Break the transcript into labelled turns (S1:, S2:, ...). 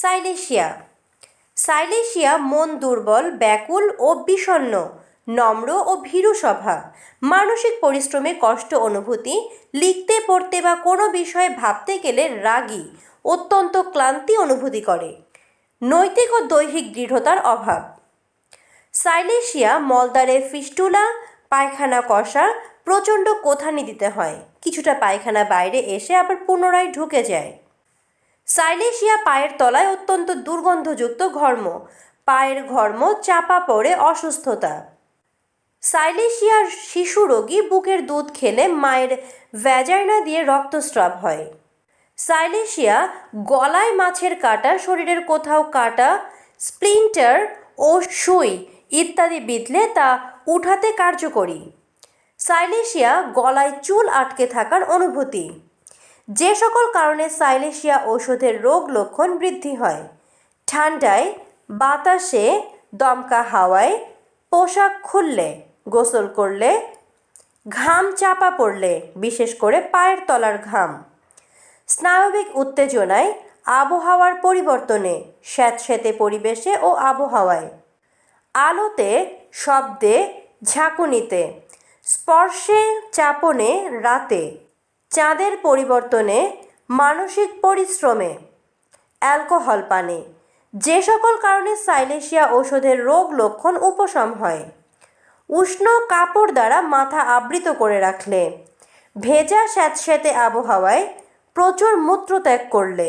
S1: সাইলেশিয়া। সাইলেশিয়া মন দুর্বল, ব্যাকুল ও বিষণ্ণ, নম্র ও ভীরু স্বভাব। মানসিক পরিশ্রমে কষ্ট অনুভূতি, লিখতে, পড়তে বা কোনো বিষয়ে ভাবতে গেলে রাগী, অত্যন্ত ক্লান্তি অনুভূতি করে। নৈতিক ও দৈহিক দৃঢ়তার অভাব। সাইলেশিয়া মলদারে ফিস্টুলা, পায়খানা কষা, প্রচণ্ড কোথানি দিতে হয়। কিছুটা পায়খানা বাইরে এসে আবার পুনরায় ঢুকে যায়। সাইলেশিয়া পায়ের তলায় অত্যন্ত দুর্গন্ধযুক্ত ঘর্ম। পায়ের ঘর্ম চাপা পড়ে অসুস্থতা। সাইলেশিয়ার শিশু রোগী বুকের দুধ খেলে মায়ের ভ্যাজাইনা দিয়ে রক্তস্রাব হয়। সাইলেশিয়া গলায় মাছের কাটা, শরীরের কোথাও কাটা, স্প্লিন্টার ও সুই ইত্যাদি বিঁধলে তা উঠাতে কার্যকরী। সাইলেশিয়া গলায় চুল আটকে থাকার অনুভূতি। যে সকল কারণে সাইলেশিয়া ঔষধের রোগ লক্ষণ বৃদ্ধি হয়। ঠান্ডায়, বাতাসে, দমকা হাওয়ায়, পোশাক খুললে, গোসল করলে, ঘাম চাপা পড়লে, বিশেষ করে পায়ের তলার ঘাম। স্নায়বিক উত্তেজনায়, আবহাওয়ার পরিবর্তনে স্যাঁতস্যাঁতে পরিবেশে ও আবহাওয়ায়। আলোতে, শব্দে, ঝাঁকুনিতে, স্পর্শে, চাপনে, রাতে চাঁদের পরিবর্তনে, মানসিক পরিশ্রমে, অ্যালকোহল পানে। যে সকল কারণে সাইলেশিয়া ওষুধের রোগ লক্ষণ উপশম হয়। উষ্ণ কাপড় দ্বারা মাথা আবৃত করে রাখলে, ভেজা স্যাঁতস্যাঁতে আবহাওয়ায় প্রচুর মূত্রত্যাগ করলে।